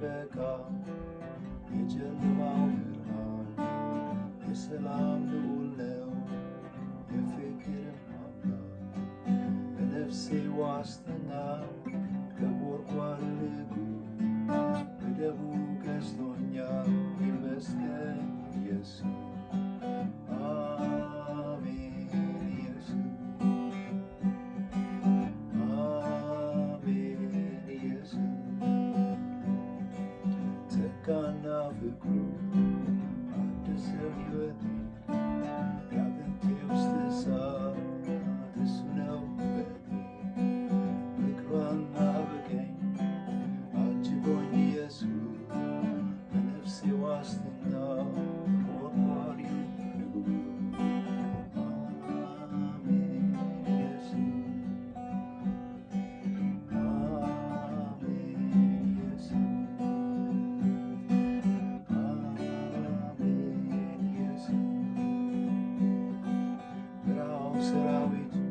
ጥበቃ የጀልባው ብርሃን የሰላም ልዑል ነው የፍቅር አምላክ። በነፍሴ ዋስትና ከቦርኳን ልጉ በደሙ ገዝቶኛል። የመስቀል ኢየሱስ። of the groove. surround it.